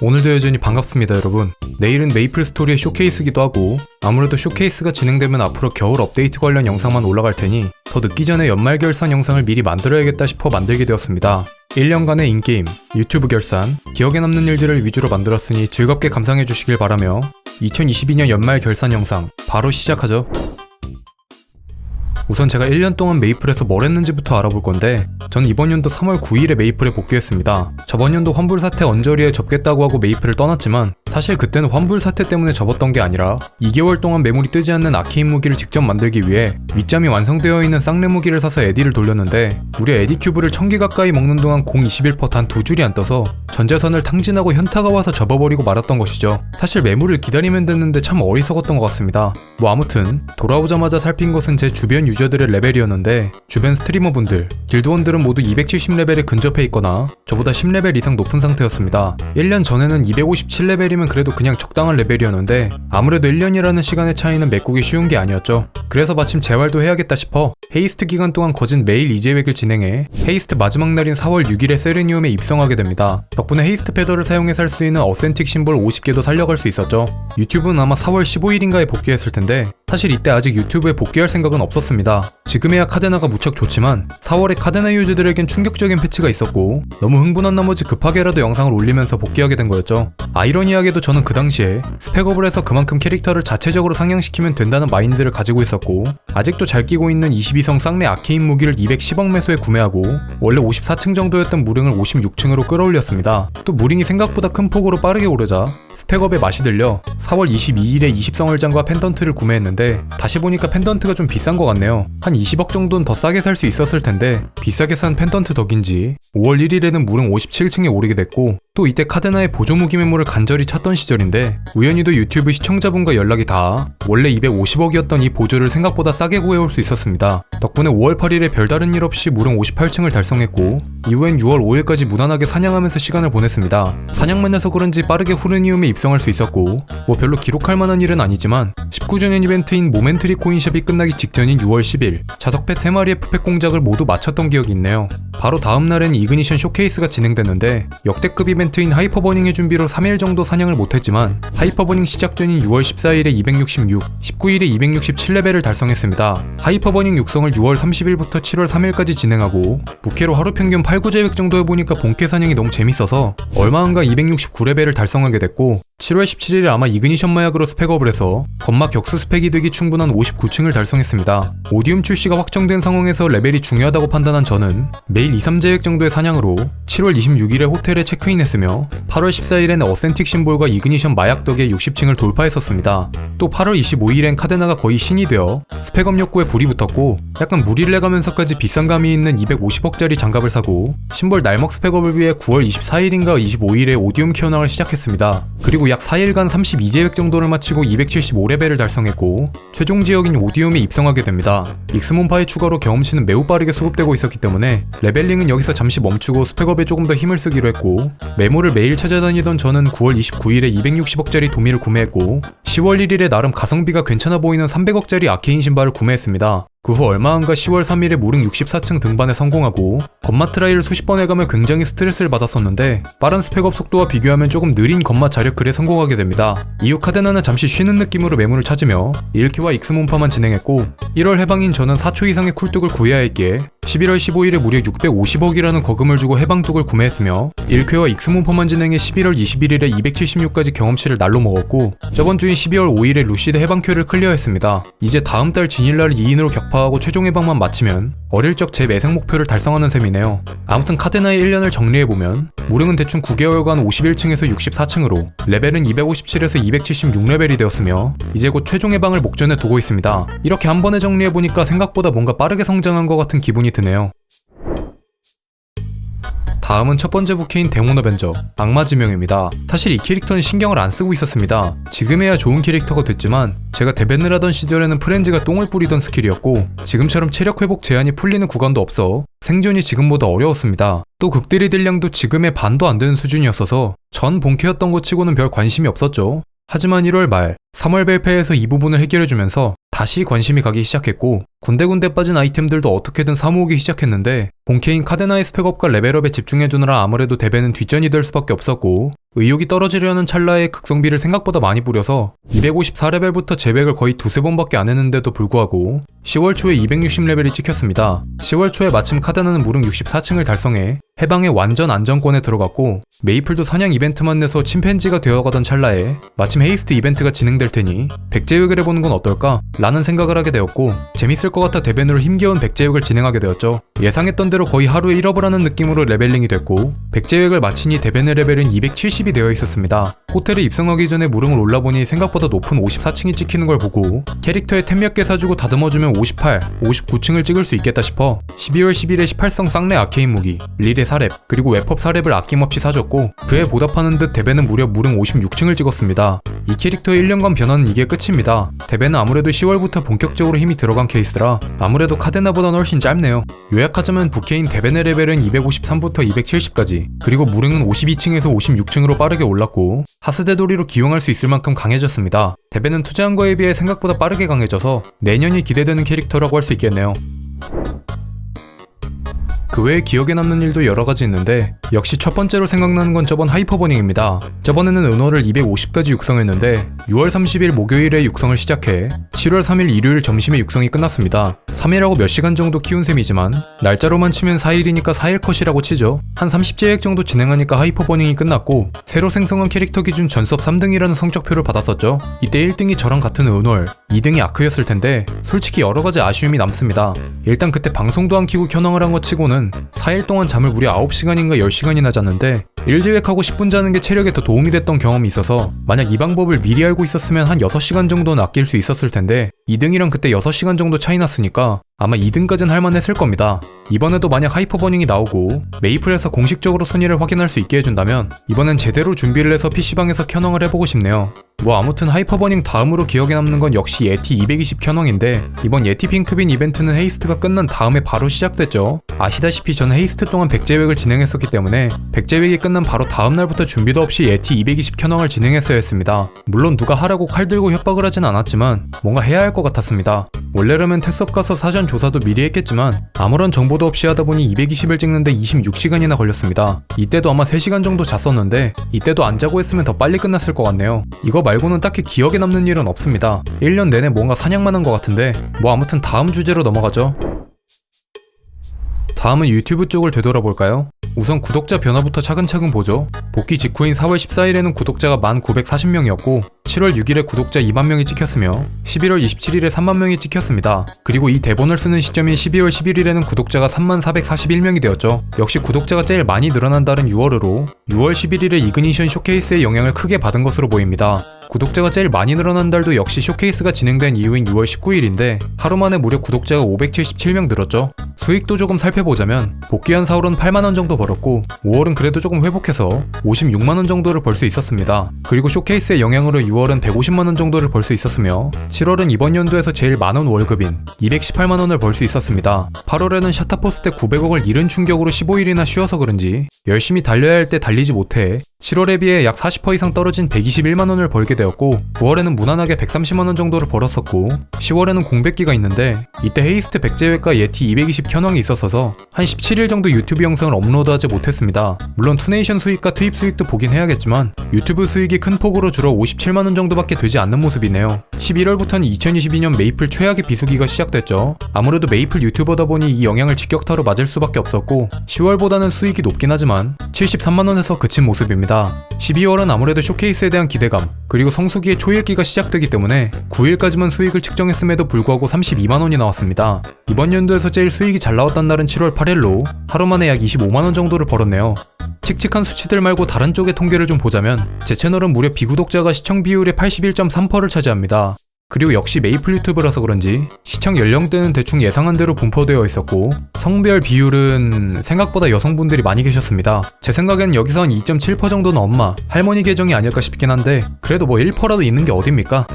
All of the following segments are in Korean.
오늘도 여전히 반갑습니다 여러분. 내일은 메이플 스토리의 쇼케이스기도 하고 아무래도 쇼케이스가 진행되면 앞으로 겨울 업데이트 관련 영상만 올라갈 테니 더 늦기 전에 연말 결산 영상을 미리 만들어야겠다 싶어 만들게 되었습니다. 1년간의 인게임, 유튜브 결산, 기억에 남는 일들을 위주로 만들었으니 즐겁게 감상해 주시길 바라며 2022년 연말 결산 영상 바로 시작하죠 우선 제가 1년 동안 메이플에서 뭘 했는지부터 알아볼 건데 전 이번 연도 3월 9일에 메이플에 복귀했습니다. 저번 연도 환불 사태 언저리에 접겠다고 하고 메이플을 떠났지만 사실 그때는 환불 사태 때문에 접었던 게 아니라 2개월 동안 매물이 뜨지 않는 아케인 무기를 직접 만들기 위해 윗잠이 완성되어 있는 쌍레 무기를 사서 에디를 돌렸는데 무려 에디 큐브를 1000개 가까이 먹는 동안 공 21퍼 단 두 줄이 안 떠서 전재산을 탕진하고 현타가 와서 접어버리고 말았던 것이죠. 사실 매물을 기다리면 됐는데 참 어리석었던 것 같습니다. 뭐 아무튼 돌아오자마자 살핀 것은 제 주변 유 저들의 레벨이었는데 주변 스트리머분들, 길드원들은 모두 270레벨에 근접해 있거나 저보다 10레벨 이상 높은 상태였습니다. 1년 전에는 257레벨이면 그래도 그냥 적당한 레벨이었는데 아무래도 1년이라는 시간의 차이는 메꾸기 쉬운 게 아니었죠. 그래서 마침 재활도 해야겠다 싶어 헤이스트 기간 동안 거진 매일 이재획을 진행해 헤이스트 마지막 날인 4월 6일에 세르니움에 입성하게 됩니다. 덕분에 헤이스트 패더를 사용해 살 수 있는 어센틱 심볼 50개도 살려갈 수 있었죠. 유튜브는 아마 4월 15일인가에 복귀했을 텐데 사실 이때 아직 유튜브에 복귀할 생각은 없었습니다. 지금에야 카데나가 무척 좋지만 4월에 카데나 유저들에겐 충격적인 패치가 있었고 너무 흥분한 나머지 급하게라도 영상을 올리면서 복귀하게 된 거였죠. 아이러니하게도 저는 그 당시에 스펙업을 해서 그만큼 캐릭터를 자체적으로 상향시키면 된다는 마인드를 가지고 있었고 아직도 잘 끼고 있는 22성 쌍내 아케인 무기를 210억 매수에 구매하고 원래 54층 정도였던 무릉을 56층으로 끌어올렸습니다. 또 무링이 생각보다 큰 폭으로 빠르게 오르자 스펙업에 맛이 들려 4월 22일에 20성월장과 펜던트를 구매했는데 다시 보니까 펜던트가 좀 비싼 것 같네요. 한 20억 정도는 더 싸게 살 수 있었을 텐데 비싸게 산 펜던트 덕인지 5월 1일에는 무릉 57층에 오르게 됐고 또 이때 카데나의 보조 무기 매물을 간절히 찾던 시절인데 우연히도 유튜브 시청자분과 연락이 닿아 원래 250억이었던 이 보조를 생각보다 싸게 구해올 수 있었습니다. 덕분에 5월 8일에 별다른 일 없이 무릉 58층을 달성했고 이후엔 6월 5일까지 무난하게 사냥하면서 시간을 보냈습니다. 사냥만 해서 그런지 빠르게 후르니움에 입성할 수 있었고 뭐 별로 기록할 만한 일은 아니지만 19주년 이벤트인 모멘트리 코인샵이 끝나기 직전인 6월 10일 자석펫 3마리의 푸펫 공작을 모두 마쳤던 기억이 있네요. 바로 다음 날엔 이그니션 쇼케이스가 진행됐는데 역대급 이벤트 인 하이퍼버닝의 준비로 3일 정도 사냥을 못했지만 하이퍼버닝 시작 전인 6월 14일에 266, 19일에 267레벨을 달성했습니다. 하이퍼버닝 육성을 6월 30일부터 7월 3일까지 진행하고 부캐로 하루 평균 8, 9제획 정도 해보니까 본캐 사냥이 너무 재밌어서 얼마 안가 269레벨을 달성하게 됐고 7월 17일에 아마 이그니션 마약으로 스펙업을 해서 건막 격수 스펙이 되기 충분한 59층을 달성했습니다. 오디움 출시가 확정된 상황에서 레벨이 중요하다고 판단한 저는 매일 2, 3제획 정도의 사냥으로 7월 26일에 호텔에 체크인했으며 8월 14일에는 어센틱 심볼과 이그니션 마약 덕에 60층을 돌파했었습니다. 또 8월 25일엔 카데나가 거의 신이 되어 스펙업 욕구에 불이 붙었고 약간 무리를 해가면서까지 비싼 감이 있는 250억짜리 장갑을 사고 심볼 날먹 스펙업을 위해 9월 24일인가 25일에 오디움 키어나를 시작했습니다. 그리고 약 4일간 32제획 정도를 마치고 275레벨을 달성했고 최종 지역인 오디움에 입성하게 됩니다. 익스몬파의 추가로 경험치는 매우 빠르게 수급되고 있었기 때문에 레벨링은 여기서 잠시 멈추고 스펙업에 조금 더 힘을 쓰기로 했고 매물을 매일 찾아다니던 저는 9월 29일에 260억짜리 도미를 구매했고 10월 1일에 나름 가성비가 괜찮아 보이는 300억짜리 아케인 신발을 구매했습니다. 그 후 얼마 안가 10월 3일에 무릉 64층 등반에 성공하고 건마 트라이를 수십 번 해가며 굉장히 스트레스를 받았었는데 빠른 스펙업 속도와 비교하면 조금 느린 건마 자력글에 성공하게 됩니다. 이후 카데나는 잠시 쉬는 느낌으로 매물을 찾으며 1큐와 익스몬파만 진행했고 1월 해방인 저는 4초 이상의 쿨뚝을 구해야 했기에 11월 15일에 무려 650억이라는 거금을 주고 해방뚝을 구매했으며 1큐와 익스몬파만 진행해 11월 21일에 276까지 경험치를 날로 먹었고 저번 주인 12월 5일에 루시드 해방큐를 클리어했습니다. 이제 다음 달 진일날 2인으로 격 파하고 최종 해방만 마치면 어릴 적 제 매생 목표를 달성하는 셈이네요. 아무튼 카데나의 1년을 정리해보면 무릉은 대충 9개월간 51층에서 64층으로 레벨은 257에서 276레벨이 되었으며 이제 곧 최종 해방을 목전에 두고 있습니다. 이렇게 한 번에 정리해보니까 생각보다 뭔가 빠르게 성장한 것 같은 기분이 드네요. 다음은 첫 번째 부캐인 데몬 어벤져 악마 지명입니다. 사실 이 캐릭터는 신경을 안 쓰고 있었습니다. 지금에야 좋은 캐릭터가 됐지만 제가 데벤을 하던 시절에는 프렌즈가 똥을 뿌리던 스킬이었고 지금처럼 체력 회복 제한이 풀리는 구간도 없어 생존이 지금보다 어려웠습니다. 또 극딜의 딜량도 지금의 반도 안 되는 수준이었어서 전 본캐였던 것 치고는 별 관심이 없었죠. 하지만 1월 말 3월 벨페에서 이 부분을 해결해주면서 다시 관심이 가기 시작했고 군데군데 빠진 아이템들도 어떻게든 사모으기 시작했는데 본캐인 카데나의 스펙업과 레벨업에 집중해주느라 아무래도 대배는 뒷전이 될 수밖에 없었고 의욕이 떨어지려는 찰나에 극성비를 생각보다 많이 부려서 254레벨부터 제백을 거의 두세 번밖에 안 했는데도 불구하고 10월 초에 260레벨이 찍혔습니다. 10월 초에 마침 카데나는 무릉 64층을 달성해 해방의 완전 안정권에 들어갔고 메이플도 사냥 이벤트만 내서 침팬지가 되어가던 찰나에 마침 헤이스트 이벤트가 진행될 테니 백제획을 해보는 건 어떨까? 라는 생각을 하게 되었고 재밌을 것 같아 대변으로 힘겨운 백제획을 진행하게 되었죠. 예상했던 대로 거의 하루에 1업을 하는 느낌으로 레벨링이 됐고 백제획을 마치니 대변의 레벨은 270이 되어 있었습니다. 호텔에 입성하기 전에 무릉을 올라보니 생각보다 높은 54층이 찍히는 걸 보고 캐릭터에 템 몇 개 사주고 다듬어주면 58, 59층을 찍을 수 있겠다 싶어 12월 10일에 18성 쌍내 아케인 무기, 릴의 4렙, 그리고 웹헙 4렙을 아낌없이 사줬고 그에 보답하는 듯 대배는 무려 무릉 56층을 찍었습니다. 이 캐릭터의 1년간 변화는 이게 끝입니다. 대배는 아무래도 10월부터 본격적으로 힘이 들어간 케이스라 아무래도 카데나보단 훨씬 짧네요. 요약하자면 부캐인 대벤의 레벨은 253부터 270까지 그리고 무릉은 52층에서 56층으로 빠르게 올랐고 하스데도리로 기용할 수 있을 만큼 강해졌습니다. 대벤은 투자한 거에 비해 생각보다 빠르게 강해져서 내년이 기대되는 캐릭터라고 할 수 있겠네요. 그 외에 기억에 남는 일도 여러 가지 있는데 역시 첫 번째로 생각나는 건 저번 하이퍼버닝입니다. 저번에는 은호를 250까지 육성했는데 6월 30일 목요일에 육성을 시작해 7월 3일 일요일 점심에 육성이 끝났습니다. 3일하고 몇 시간 정도 키운 셈이지만 날짜로만 치면 4일이니까 4일 컷이라고 치죠. 한 30제획 정도 진행하니까 하이퍼버닝이 끝났고 새로 생성한 캐릭터 기준 전수업 3등이라는 성적표를 받았었죠. 이때 1등이 저랑 같은 은월, 2등이 아크였을 텐데 솔직히 여러 가지 아쉬움이 남습니다. 일단 그때 방송도 안 키고 켜낭을 한 것 치고는 4일 동안 잠을 무려 9시간인가 10시간 이나 잤는데 1제획하고 10분 자는 게 체력에 더 도움이 됐던 경험이 있어서 만약 이 방법을 미리 알고 있었으면 한 6시간 정도는 아낄 수 있었을 텐데 2등이랑 그때 6시간 정도 차이 났으니까 아마 2등까진 할만했을 겁니다. 이번에도 만약 하이퍼버닝이 나오고 메이플에서 공식적으로 순위를 확인할 수 있게 해준다면 이번엔 제대로 준비를 해서 PC방에서 켜낭을 해보고 싶네요. 뭐 아무튼 하이퍼버닝 다음으로 기억에 남는 건 역시 예티 220 켜낭인데 이번 예티 핑크빈 이벤트는 헤이스트가 끝난 다음에 바로 시작됐죠. 아시다시피 저는 헤이스트 동안 백제획을 진행했었기 때문에 백제획이 끝난 바로 다음 날부터 준비도 없이 예티 220 켜낭을 진행했어야 했습니다. 물론 누가 하라고 칼 들고 협박을 하진 않았지만 뭔가 해야 할 것 같았습니다. 원래라면 테스업 가서 사전 조사도 미리 했겠지만 아무런 정보도 없이 하다 보니 220을 찍는데 26시간이나 걸렸습니다. 이때도 아마 3시간 정도 잤었는데 이때도 안 자고 했으면 더 빨리 끝났을 것 같네요. 이거 말고는 딱히 기억에 남는 일은 없습니다. 1년 내내 뭔가 사냥만 한 것 같은데 뭐 아무튼 다음 주제로 넘어가죠. 다음은 유튜브 쪽을 되돌아볼까요? 우선 구독자 변화부터 차근차근 보죠. 복귀 직후인 4월 14일에는 구독자가 1,940명이었고 7월 6일에 구독자 2만 명이 찍혔으며 11월 27일에 3만 명이 찍혔습니다. 그리고 이 대본을 쓰는 시점인 12월 11일에는 구독자가 3,441명이 되었죠. 역시 구독자가 제일 많이 늘어난 달은 6월으로 6월 11일에 이그니션 쇼케이스의 영향을 크게 받은 것으로 보입니다. 구독자가 제일 많이 늘어난 달도 역시 쇼케이스가 진행된 이후인 6월 19일인데 하루 만에 무려 구독자가 577명 늘었죠. 수익도 조금 살펴보자면 복귀한 4월은 8만원 정도 벌었고 5월은 그래도 조금 회복해서 56만원 정도를 벌 수 있었습니다. 그리고 쇼케이스의 영향으로 6월은 150만원 정도를 벌 수 있었으며 7월은 이번 연도에서 제일 많은 월급인 218만원을 벌 수 있었습니다. 8월에는 샤타포스 때 900억을 잃은 충격으로 15일이나 쉬어서 그런지 열심히 달려야 할 때 달리지 못해 7월에 비해 약 40% 이상 떨어진 121만원을 벌게 되었고 9월에는 무난하게 130만원 정도를 벌었었고 10월에는 공백기가 있는데 이때 헤이스트 백제획과 예티 220 켜낭이 있었어서 한 17일 정도 유튜브 영상을 업로드하지 못했습니다. 물론 투네이션 수익과 투입 수익도 보긴 해야겠지만 유튜브 수익이 큰 폭으로 줄어 57만원 정도밖에 되지 않는 모습이네요. 11월부터는 2022년 메이플 최악의 비수기가 시작됐죠. 아무래도 메이플 유튜버다 보니 이 영향을 직격타로 맞을 수밖에 없었고 10월보다는 수익이 높긴 하지만 73만원에서 그친 모습입 니다. 12월은 아무래도 쇼케이스에 대한 기대감 그리고 성수기의 초일기가 시작되기 때문에 9일까지만 수익을 측정했음에도 불구하고 32만원이 나왔습니다. 이번 연도에서 제일 수익이 잘 나왔던 날은 7월 8일로 하루 만에 약 25만원 정도를 벌었네요. 칙칙한 수치들 말고 다른 쪽의 통계를 좀 보자면 제 채널은 무려 비구독자가 시청 비율의 81.3%를 차지합니다. 그리고 역시 메이플 유튜브라서 그런지 시청 연령대는 대충 예상한 대로 분포되어 있었고 성별 비율은 생각보다 여성분들이 많이 계셨습니다. 제 생각엔 여기서 한 2.7% 정도는 엄마, 할머니 계정이 아닐까 싶긴 한데 그래도 뭐 1%라도 있는 게 어딥니까?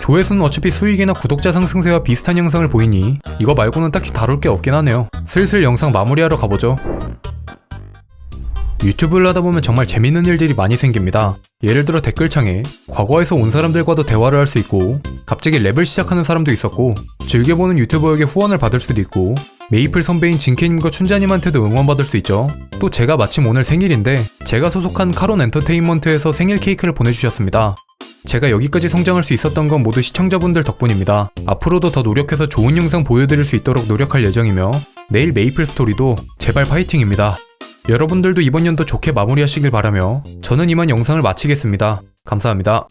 조회수는 어차피 수익이나 구독자 상승세와 비슷한 영상을 보이니 이거 말고는 딱히 다룰 게 없긴 하네요. 슬슬 영상 마무리하러 가보죠. 유튜브를 하다 보면 정말 재밌는 일들이 많이 생깁니다. 예를 들어 댓글창에 과거에서 온 사람들과도 대화를 할 수 있고 갑자기 랩을 시작하는 사람도 있었고 즐겨보는 유튜버에게 후원을 받을 수도 있고 메이플 선배인 진케님과 춘자님한테도 응원받을 수 있죠. 또 제가 마침 오늘 생일인데 제가 소속한 카론 엔터테인먼트에서 생일 케이크를 보내주셨습니다. 제가 여기까지 성장할 수 있었던 건 모두 시청자분들 덕분입니다. 앞으로도 더 노력해서 좋은 영상 보여드릴 수 있도록 노력할 예정이며 내일 메이플 스토리도 제발 파이팅입니다. 여러분들도 이번 연도 좋게 마무리하시길 바라며 저는 이만 영상을 마치겠습니다. 감사합니다.